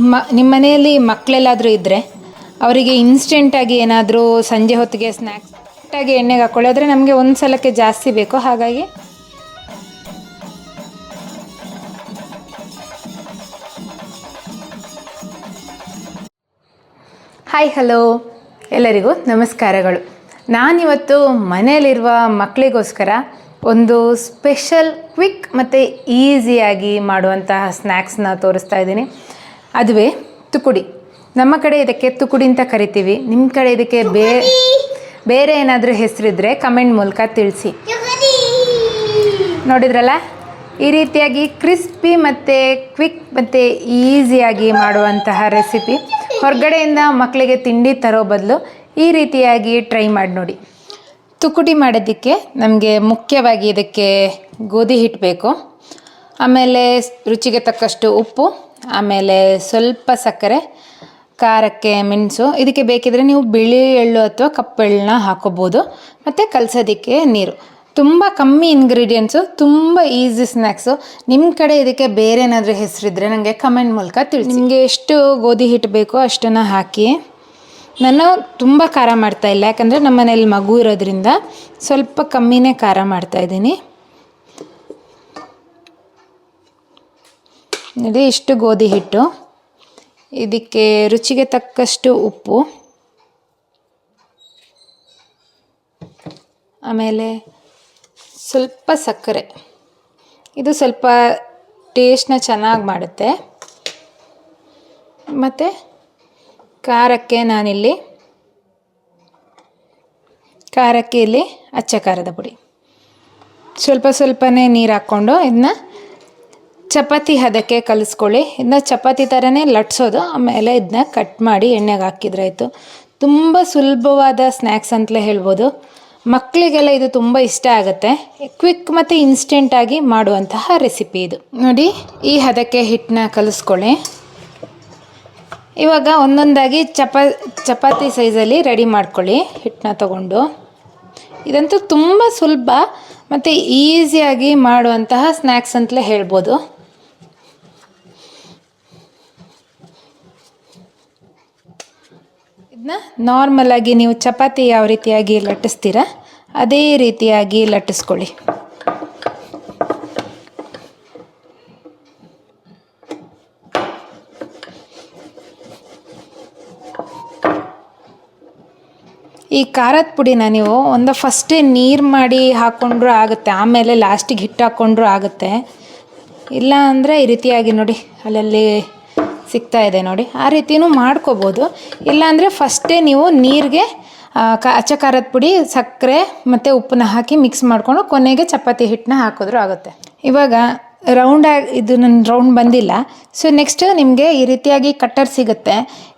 ಮ ನಿಮ್ಮ ಮನೆಯಲ್ಲಿ ಮಕ್ಕಳೆಲ್ಲಾದರೂ ಇದ್ದರೆ ಅವರಿಗೆ ಇನ್ಸ್ಟೆಂಟಾಗಿ ಏನಾದರೂ ಸಂಜೆ ಹೊತ್ತಿಗೆ ಸ್ನ್ಯಾಕ್ಸ್ ಎಣ್ಣೆಗೆ ಹಾಕೊಳ್ಳಿ ಆದರೆ ನಮಗೆ ಒಂದು ಸಲಕ್ಕೆ ಜಾಸ್ತಿ ಬೇಕು. ಹಾಗಾಗಿ ಹಾಯ್ ಹಲೋ ಎಲ್ಲರಿಗೂ ನಮಸ್ಕಾರಗಳು. ನಾನಿವತ್ತು ಮನೆಯಲ್ಲಿರುವ ಮಕ್ಕಳಿಗೋಸ್ಕರ ಒಂದು ಸ್ಪೆಷಲ್ ಕ್ವಿಕ್ ಮತ್ತು ಈಸಿಯಾಗಿ ಮಾಡುವಂತಹ ಸ್ನ್ಯಾಕ್ಸ್ನ ತೋರಿಸ್ತಾ ಇದ್ದೀನಿ. ಅದುವೇ ತುಕುಡಿ. ನಮ್ಮ ಕಡೆ ಇದಕ್ಕೆ ತುಕುಡಿ ಅಂತ ಕರಿತೀವಿ. ನಿಮ್ಮ ಕಡೆ ಇದಕ್ಕೆ ಬೇ ಬೇರೆ ಏನಾದರೂ ಹೆಸರಿದ್ರೆ ಕಮೆಂಟ್ ಮೂಲಕ ತಿಳಿಸಿ. ನೋಡಿದ್ರಲ್ಲ? ಈ ರೀತಿಯಾಗಿ ಕ್ರಿಸ್ಪಿ ಮತ್ತು ಕ್ವಿಕ್ ಮತ್ತು ಈಸಿಯಾಗಿ ಮಾಡುವಂತಹ ರೆಸಿಪಿ. ಹೊರಗಡೆಯಿಂದ ಮಕ್ಕಳಿಗೆ ತಿಂಡಿ ತರೋ ಬದಲು ಈ ರೀತಿಯಾಗಿ ಟ್ರೈ ಮಾಡಿ ನೋಡಿ. ತುಕುಡಿ ಮಾಡೋದಕ್ಕೆ ನಮಗೆ ಮುಖ್ಯವಾಗಿ ಇದಕ್ಕೆ ಗೋಧಿ ಹಿಟ್ಟು ಬೇಕು ಆಮೇಲೆ ರುಚಿಗೆ ತಕ್ಕಷ್ಟು ಉಪ್ಪು. ಆಮೇಲೆ ಸ್ವಲ್ಪ ಸಕ್ಕರೆ, ಖಾರಕ್ಕೆ ಮೆಣಸು, ಇದಕ್ಕೆ ಬೇಕಿದ್ರೆ ನೀವು ಬಿಳಿ ಎಳ್ಳು ಅಥವಾ ಕಪ್ಪು ಎಳ್ಳನ್ನ ಹಾಕೋಬೋದು. ಮತ್ತು ಕಲಸೋದಕ್ಕೆ ನೀರು. ತುಂಬ ಕಮ್ಮಿ ಇಂಗ್ರೀಡಿಯೆಂಟ್ಸು ತುಂಬ ಈಸಿ ಸ್ನ್ಯಾಕ್ಸು ನಿಮ್ಮ ಕಡೆ ಇದಕ್ಕೆ ಬೇರೆ ಏನಾದರೂ ಹೆಸರಿದ್ರೆ ನನಗೆ ಕಮೆಂಟ್ ಮೂಲಕ ತಿಳಿಸಿ. ನಿಮಗೆ ಎಷ್ಟು ಗೋಧಿ ಹಿಟ್ಟು ಬೇಕೋ ಅಷ್ಟನ್ನು ಹಾಕಿ. ನಾನು ತುಂಬ ಖಾರ ಮಾಡ್ತಾ ಇಲ್ಲ, ಯಾಕಂದರೆ ನಮ್ಮ ಮನೇಲಿ ಮಗು ಇರೋದ್ರಿಂದ ಸ್ವಲ್ಪ ಕಮ್ಮಿನೇ ಖಾರ ಮಾಡ್ತಾ ನೋಡಿ, ಇಷ್ಟು ಗೋಧಿ ಹಿಟ್ಟು. ಇದಕ್ಕೆ ರುಚಿಗೆ ತಕ್ಕಷ್ಟು ಉಪ್ಪು. ಆಮೇಲೆ ಸ್ವಲ್ಪ ಸಕ್ಕರೆ. ಇದು ಸ್ವಲ್ಪ ಟೇಸ್ಟ್ನ ಚೆನ್ನಾಗಿ ಮಾಡುತ್ತೆ. ಮತ್ತು ಖಾರಕ್ಕೆ ನಾನಿಲ್ಲಿ ಖಾರಕ್ಕೆ ಇಲ್ಲಿ ಅಚ್ಚ ಖಾರದ ಪುಡಿ. ಸ್ವಲ್ಪ ಸ್ವಲ್ಪನೇ ನೀರು ಹಾಕ್ಕೊಂಡು ಇದನ್ನ ಚಪಾತಿ ಹದಕ್ಕೆ ಕಲಿಸ್ಕೊಳ್ಳಿ. ಇದನ್ನ ಚಪಾತಿ ಥರನೇ ಲಟ್ಸೋದು, ಆಮೇಲೆ ಇದನ್ನ ಕಟ್ ಮಾಡಿ ಎಣ್ಣೆಗೆ ಹಾಕಿದ್ರೆ ಆಯಿತು. ತುಂಬ ಸುಲಭವಾದ ಸ್ನ್ಯಾಕ್ಸ್ ಅಂತಲೇ ಹೇಳ್ಬೋದು. ಮಕ್ಕಳಿಗೆಲ್ಲ ಇದು ತುಂಬ ಇಷ್ಟ ಆಗುತ್ತೆ. ಕ್ವಿಕ್ ಮತ್ತು ಇನ್ಸ್ಟೆಂಟಾಗಿ ಮಾಡುವಂತಹ ರೆಸಿಪಿ ಇದು. ನೋಡಿ, ಈ ಹದಕ್ಕೆ ಹಿಟ್ಟನ್ನ ಕಲಿಸ್ಕೊಳ್ಳಿ. ಇವಾಗ ಒಂದೊಂದಾಗಿ ಚಪಾ, ಚಪಾತಿ ಸೈಜಲ್ಲಿ ರೆಡಿ ಮಾಡ್ಕೊಳ್ಳಿ ಹಿಟ್ಟನ್ನ ತಗೊಂಡು. ಇದಂತೂ ತುಂಬ ಸುಲಭ ಮತ್ತು ಈಸಿಯಾಗಿ ಮಾಡುವಂತಹ ಸ್ನ್ಯಾಕ್ಸ್ ಅಂತಲೇ ಹೇಳ್ಬೋದು. ಇದನ್ನ ನಾರ್ಮಲಾಗಿ ನೀವು ಚಪಾತಿ ಯಾವ ರೀತಿಯಾಗಿ ಲಟ್ಟಿಸ್ತೀರ, ಅದೇ ರೀತಿಯಾಗಿ ಲಟ್ಟಿಸ್ಕೊಳ್ಳಿ. ಈ ಖಾರದ ಪುಡಿನ ನೀವು ಒಂದು ಫಸ್ಟೇ ನೀರು ಮಾಡಿ ಹಾಕ್ಕೊಂಡ್ರೂ ಆಗುತ್ತೆ, ಆಮೇಲೆ ಲಾಸ್ಟಿಗೆ ಹಿಟ್ಟು ಹಾಕ್ಕೊಂಡ್ರೂ ಆಗುತ್ತೆ. ಇಲ್ಲ ಅಂದರೆ ಈ ರೀತಿಯಾಗಿ ನೋಡಿ, ಅಲ್ಲಲ್ಲಿ ಸಿಗ್ತಾ ಇದೆ ನೋಡಿ. ಆ ರೀತಿಯೂ ಮಾಡ್ಕೋಬೋದು. ಇಲ್ಲಾಂದರೆ ಫಸ್ಟೇ ನೀವು ನೀರಿಗೆ ಕ, ಅಚ್ಚ ಖಾರದ ಪುಡಿ, ಸಕ್ಕರೆ ಮತ್ತು ಉಪ್ಪನ್ನ ಹಾಕಿ ಮಿಕ್ಸ್ ಮಾಡಿಕೊಂಡು ಕೊನೆಗೆ ಚಪಾತಿ ಹಿಟ್ಟನ್ನ ಹಾಕಿದ್ರೂ ಆಗುತ್ತೆ. ಇವಾಗ ರೌಂಡಾಗಿ ಇದು ನನ್ನ ರೌಂಡ್ ಬಂದಿಲ್ಲ. ಸೊ ನೆಕ್ಸ್ಟ್ ನಿಮಗೆ ಈ ರೀತಿಯಾಗಿ ಕಟ್ಟರ್ ಸಿಗುತ್ತೆ.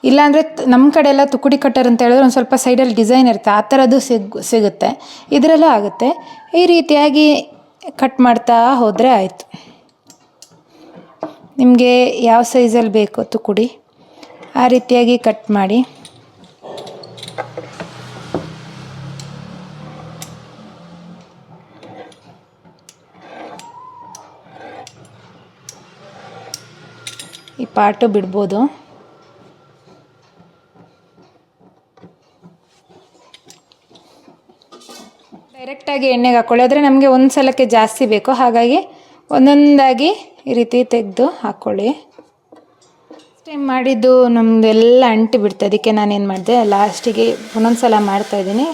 ಇಲ್ಲಾಂದರೆ ನಮ್ಮ ಕಡೆ ಎಲ್ಲ ತುಕುಡಿ ಕಟ್ಟರ್ ಅಂತ ಹೇಳಿದ್ರೆ ಒಂದು ಸ್ವಲ್ಪ ಸೈಡಲ್ಲಿ ಡಿಸೈನ್ ಇರುತ್ತೆ. ಆ ಥರದ್ದು ಸಿಗ್, ಸಿಗುತ್ತೆ. ಇದರಲ್ಲೂ ಆಗುತ್ತೆ. ಈ ರೀತಿಯಾಗಿ ಕಟ್ ಮಾಡ್ತಾ ಹೋದರೆ ಆಯಿತು. ನಿಮಗೆ ಯಾವ ಸೈಜಲ್ಲಿ ಬೇಕು ತುಕುಡಿ ಆ ರೀತಿಯಾಗಿ ಕಟ್ ಮಾಡಿ. ಈ ಪಾಟು ಬಿಡ್ಬೋದು. ಡೈರೆಕ್ಟಾಗಿ ಎಣ್ಣೆಗೆ ಹಾಕ್ಕೊಳ್ಳಿ ಆದರೆ ನಮಗೆ ಒಂದು ಸಲಕ್ಕೆ ಜಾಸ್ತಿ ಬೇಕು. ಹಾಗಾಗಿ ಒಂದೊಂದಾಗಿ ಈ ರೀತಿ ತೆಗೆದು ಹಾಕ್ಕೊಳ್ಳಿ ಟೈಮ್ ಮಾಡಿದ್ದು ನಮ್ಮದೆಲ್ಲ ಅಂಟಿ ಬಿಡ್ತು. ಅದಕ್ಕೆ ನಾನೇನು ಮಾಡಿದೆ? ಲಾಸ್ಟಿಗೆ ಒಂದೊಂದು ಸಲ ಮಾಡ್ತಾಯಿದ್ದೀನಿ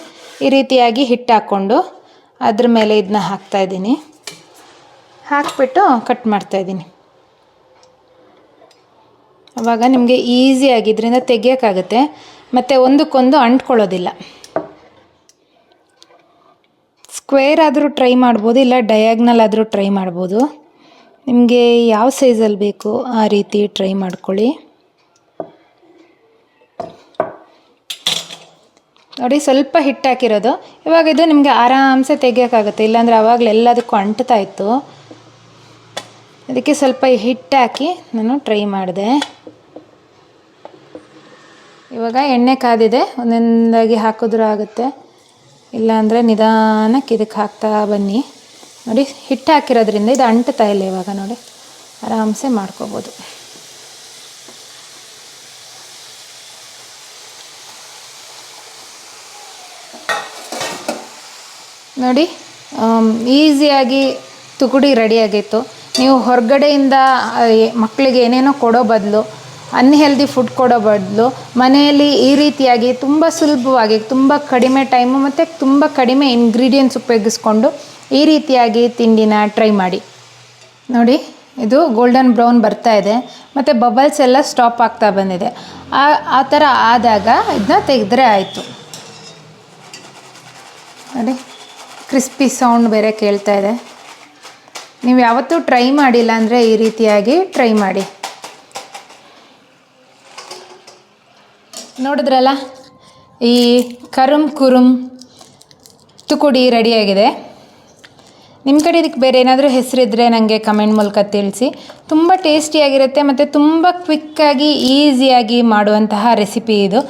ಈ ರೀತಿಯಾಗಿ ಹಿಟ್ಟು ಹಾಕ್ಕೊಂಡು ಅದ್ರ ಮೇಲೆ ಇದನ್ನ ಹಾಕ್ತಾಯಿದ್ದೀನಿ ಹಾಕ್ಬಿಟ್ಟು ಕಟ್ ಮಾಡ್ತಾಯಿದ್ದೀನಿ ಆವಾಗ ನಿಮಗೆ ಈಸಿಯಾಗಿ ಇದರಿಂದ ತೆಗಿಯೋಕ್ಕಾಗುತ್ತೆ. ಮತ್ತು ಒಂದಕ್ಕೊಂದು ಅಂಟ್ಕೊಳ್ಳೋದಿಲ್ಲ. ಸ್ಕ್ವೇರ್ ಆದರೂ ಟ್ರೈ ಮಾಡ್ಬೋದು, ಇಲ್ಲ ಡಯಾಗ್ನಲ್ ಆದರೂ ಟ್ರೈ ಮಾಡ್ಬೋದು. ನಿಮಗೆ ಯಾವ ಸೈಜಲ್ಲಿ ಬೇಕು ಆ ರೀತಿ ಟ್ರೈ ಮಾಡ್ಕೊಳ್ಳಿ. ನೋಡಿ ಸ್ವಲ್ಪ ಹಿಟ್ಟು ಹಾಕಿರೋದು. ಇವಾಗ ಇದು ನಿಮಗೆ ಆರಾಮ್ಸೆ ತೆಗಿಯೋಕ್ಕಾಗುತ್ತೆ. ಇಲ್ಲಾಂದರೆ ಆವಾಗಲೇ ಎಲ್ಲದಕ್ಕೂ ಅಂಟ್ತಾ ಇತ್ತು. ಅದಕ್ಕೆ ಸ್ವಲ್ಪ ಹಿಟ್ಟು ಹಾಕಿ ನಾನು ಟ್ರೈ ಮಾಡಿದೆ. ಇವಾಗ ಎಣ್ಣೆ ಕಾದಿದೆ. ಒಂದೊಂದಾಗಿ ಹಾಕಿದ್ರೂ ಆಗುತ್ತೆ. ಇಲ್ಲಾಂದರೆ ನಿಧಾನಕ್ಕೆ ಇದಕ್ಕೆ ಹಾಕ್ತಾ ಬನ್ನಿ. ನೋಡಿ, ಹಿಟ್ಟು ಹಾಕಿರೋದ್ರಿಂದ ಇದು ಅಂಟುತ್ತಾ ಇಲ್ಲ ಇವಾಗ ನೋಡಿ. ಆರಾಮ್ಸೆ ಮಾಡ್ಕೋಬೋದು. ನೋಡಿ ಈಸಿಯಾಗಿ ತುಗುಡಿ ರೆಡಿಯಾಗಿತ್ತು ನೀವು ಹೊರಗಡೆಯಿಂದ ಮಕ್ಕಳಿಗೆ ಏನೇನೋ ಕೊಡೋ ಬದಲು, ಅನ್ಹೆಲ್ದಿ ಫುಡ್ ಕೊಡೋ ಬದಲು, ಮನೆಯಲ್ಲಿ ಈ ರೀತಿಯಾಗಿ ತುಂಬ ಸುಲಭವಾಗಿ, ತುಂಬ ಕಡಿಮೆ ಟೈಮು ಮತ್ತು ತುಂಬ ಕಡಿಮೆ ಇಂಗ್ರೀಡಿಯೆಂಟ್ಸ್ ಉಪಯೋಗಿಸ್ಕೊಂಡು ಈ ರೀತಿಯಾಗಿ ತಿಂಡಿನ ಟ್ರೈ ಮಾಡಿ. ನೋಡಿ, ಇದು ಗೋಲ್ಡನ್ ಬ್ರೌನ್ ಬರ್ತಾ ಇದೆ. ಮತ್ತು ಬಬಲ್ಸ್ ಎಲ್ಲ ಸ್ಟಾಪ್ ಆಗ್ತಾ ಬಂದಿದೆ. ಆ ಆ ಥರ ಆದಾಗ ಇದನ್ನ ತೆಗೆದ್ರೆ ಆಯಿತು. ನೋಡಿ ಕ್ರಿಸ್ಪಿ ಸೌಂಡ್ ಬೇರೆ ಕೇಳ್ತಾ ಇದೆ. ನೀವು ಯಾವತ್ತೂ ಟ್ರೈ ಮಾಡಿಲ್ಲ ಅಂದರೆ ಈ ರೀತಿಯಾಗಿ ಟ್ರೈ ಮಾಡಿ. ನೋಡಿದ್ರಲ್ಲ, ಈ ಕರುಮ್ ಕುರುಮ್ ತುಕುಡಿ ರೆಡಿಯಾಗಿದೆ ನಿಮ್ಮ ಕಡೆ ಇದಕ್ಕೆ ಬೇರೆ ಏನಾದರೂ ಹೆಸರಿದ್ದರೆ ನನಗೆ ಕಮೆಂಟ್ ಮೂಲಕ ತಿಳಿಸಿ. ತುಂಬ ಟೇಸ್ಟಿಯಾಗಿರುತ್ತೆ ಮತ್ತು ತುಂಬ ಕ್ವಿಕ್ಕಾಗಿ ಈಸಿಯಾಗಿ ಮಾಡುವಂತಹ ರೆಸಿಪಿ ಇದು.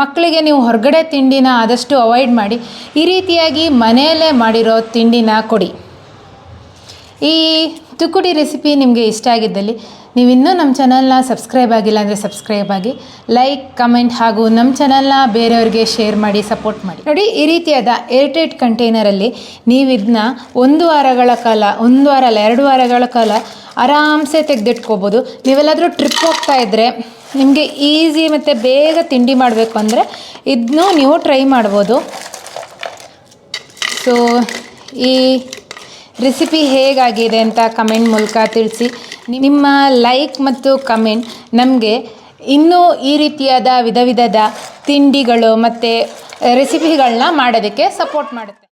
ಮಕ್ಕಳಿಗೆ ನೀವು ಹೊರಗಡೆ ತಿಂಡಿನ ಆದಷ್ಟು ಅವಾಯ್ಡ್ ಮಾಡಿ, ಈ ರೀತಿಯಾಗಿ ಮನೆಯಲ್ಲೇ ಮಾಡಿರೋ ತಿಂಡಿನ ಕೊಡಿ. ಈ ತುಕುಡಿ ರೆಸಿಪಿ ನಿಮಗೆ ಇಷ್ಟ ಆಗಿದ್ದಲ್ಲಿ ನೀವು ಇನ್ನೂ ನಮ್ಮ ಚಾನಲ್ನ ಸಬ್ಸ್ಕ್ರೈಬ್ ಆಗಿಲ್ಲ ಅಂದರೆ ಸಬ್ಸ್ಕ್ರೈಬ್ ಆಗಿ, ಲೈಕ್, ಕಮೆಂಟ್ ಹಾಗೂ ನಮ್ಮ ಚಾನಲ್ನ ಬೇರೆಯವ್ರಿಗೆ ಶೇರ್ ಮಾಡಿ, ಸಪೋರ್ಟ್ ಮಾಡಿ. ನೋಡಿ, ಈ ರೀತಿಯಾದ ಏರ್ಟೈಟ್ ಕಂಟೈನರಲ್ಲಿ ನೀವು ಇದನ್ನ ಒಂದು ವಾರಗಳ ಕಾಲ, ಒಂದು ವಾರ ಅಲ್ಲ, ಎರಡು ವಾರಗಳ ಕಾಲ ಆರಾಮ್ಸೆ ತೆಗೆದಿಟ್ಕೋಬೋದು. ನೀವೆಲ್ಲಾದರೂ ಟ್ರಿಪ್ ಹೋಗ್ತಾ ಇದ್ದರೆ ನಿಮಗೆ ಈಸಿ ಮತ್ತು ಬೇಗ ತಿಂಡಿ ಮಾಡಬೇಕು ಅಂದರೆ ಇದನ್ನೂ ನೀವು ಟ್ರೈ ಮಾಡ್ಬೋದು. ಸೊ ಈ ರೆಸಿಪಿ ಹೇಗಾಗಿದೆ ಅಂತ ಕಮೆಂಟ್ ಮೂಲಕ ತಿಳಿಸಿ. ನಿಮ್ಮ ಲೈಕ್ ಮತ್ತು ಕಮೆಂಟ್ ನಮಗೆ ಇನ್ನೂ ಈ ರೀತಿಯಾದ ವಿಧ ವಿಧದ ತಿಂಡಿಗಳು ಮತ್ತು ರೆಸಿಪಿಗಳನ್ನ ಮಾಡೋದಕ್ಕೆ ಸಪೋರ್ಟ್ ಮಾಡುತ್ತೆ.